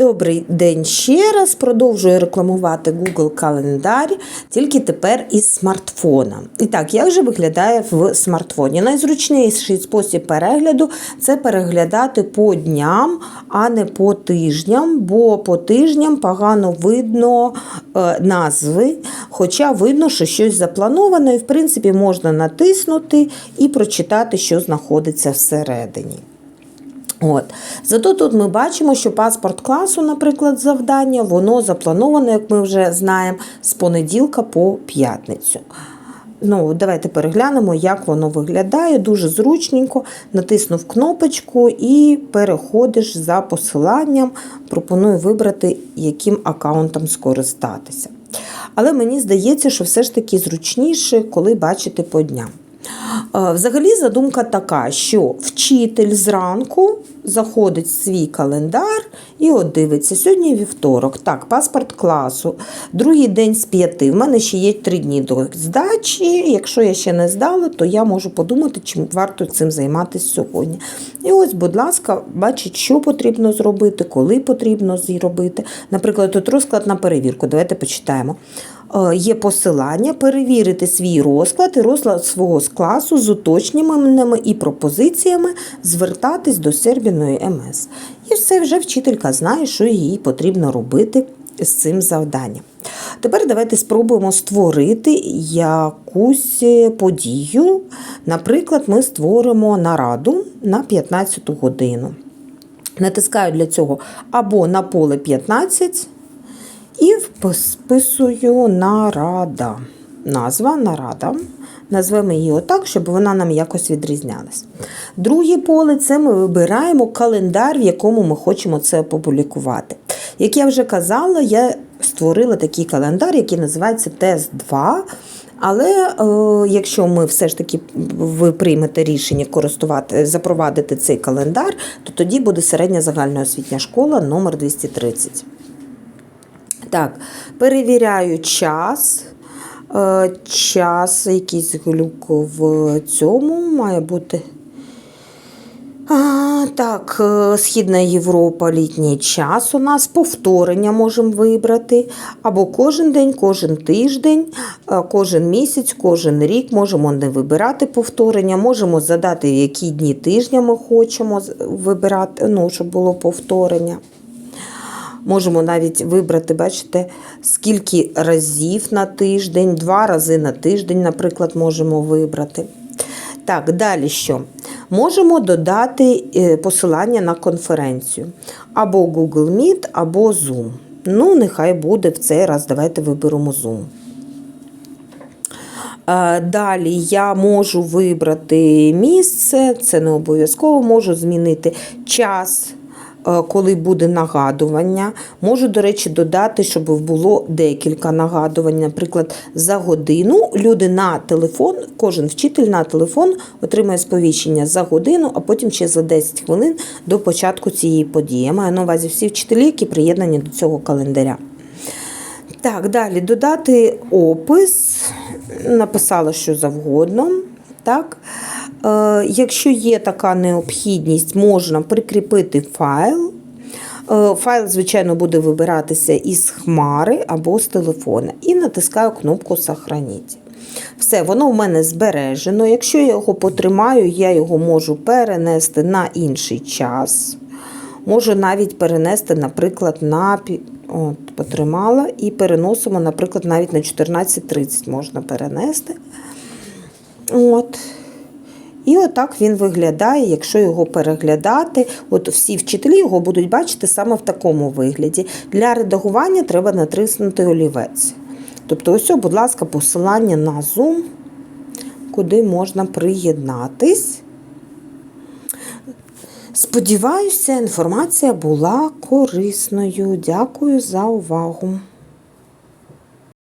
Добрий день ще раз. Продовжую рекламувати Google календар, тільки тепер із смартфона. І так, як же виглядає в смартфоні? Найзручніший спосіб перегляду це переглядати по дням, а не по тижням, бо по тижням погано видно е, назви, хоча видно, що щось заплановано, і в принципі можна натиснути і прочитати, що знаходиться всередині. От. Зато тут ми бачимо, що паспорт класу, наприклад, завдання, воно заплановано, як ми вже знаємо, з понеділка по п'ятницю. Ну, Давайте переглянемо, як воно виглядає. Дуже зручненько. Натиснув кнопочку і переходиш за посиланням. Пропоную вибрати, яким аккаунтом скористатися. Але мені здається, що все ж таки зручніше, коли бачити по дням. Е, Взагалі задумка така, що вчитель зранку заходить в свій календар і от дивиться, сьогодні вівторок, так, паспорт класу, другий день з п'яти. В мене ще є три дні до здачі. Якщо я ще не здала, то я можу подумати, чим варто цим займатися сьогодні. І ось, будь ласка, бачить, що потрібно зробити, коли потрібно зробити. Наприклад, тут розклад на перевірку. Давайте почитаємо. Е, Є посилання перевірити свій розклад і розклад свого класу з уточненнями і пропозиціями звертатись до Сербіної МС. І все вже вчителька знає, що їй потрібно робити з цим завданням. Тепер давайте спробуємо створити якусь подію. Наприклад, ми створимо нараду на 15 годину. Натискаю для цього або на поле 15 і вписую нарада. Назва нарада. Назвемо її отак, щоб вона нам якось відрізнялась. Друге поле це ми вибираємо календар, в якому ми хочемо це опублікувати. Як я вже казала, я створила такий календар, який називається Тест 2. Але е, якщо ми все ж таки ви приймете рішення користувати, запровадити цей календар, то тоді буде середня загальноосвітня школа номер 230. Так, перевіряю час. Е, Час, якийсь глюк в цьому має бути. А, Так, е, Східна Європа, літній час у нас повторення можемо вибрати. Або кожен день, кожен тиждень, е, кожен місяць, кожен рік можемо не вибирати повторення, можемо задати, які дні тижня ми хочемо вибирати, ну, щоб було повторення. Можемо навіть вибрати, бачите, скільки разів на тиждень, два рази на тиждень, наприклад, можемо вибрати. Так, далі що? Можемо додати посилання на конференцію. Або Google Meet, або Zoom. Ну, нехай буде в цей раз. Давайте виберемо Zoom. Далі я можу вибрати місце, це не обов'язково, можу змінити час. Коли буде нагадування, можу, до речі, додати, щоб було декілька нагадувань. Наприклад, за годину люди на телефон, кожен вчитель на телефон отримає сповіщення за годину, а потім ще за 10 хвилин до початку цієї події. Я маю на увазі всі вчителі, які приєднані до цього календаря. Так, далі додати опис, написала що завгодно. Так? Е, Якщо є така необхідність, можна прикріпити файл. Е, Файл, звичайно, буде вибиратися із хмари або з телефона. І натискаю кнопку Сохраніть. Все, воно в мене збережено. Якщо я його потримаю, я його можу перенести на інший час. Можу навіть перенести, наприклад, на От, потримала і переносимо, наприклад, навіть на 14.30 можна перенести. От. І отак він виглядає, якщо його переглядати. От всі вчителі його будуть бачити саме в такому вигляді. Для редагування треба натиснути олівець. Тобто, ось, будь ласка, посилання на Zoom, куди можна приєднатись. Сподіваюся, інформація була корисною. Дякую за увагу.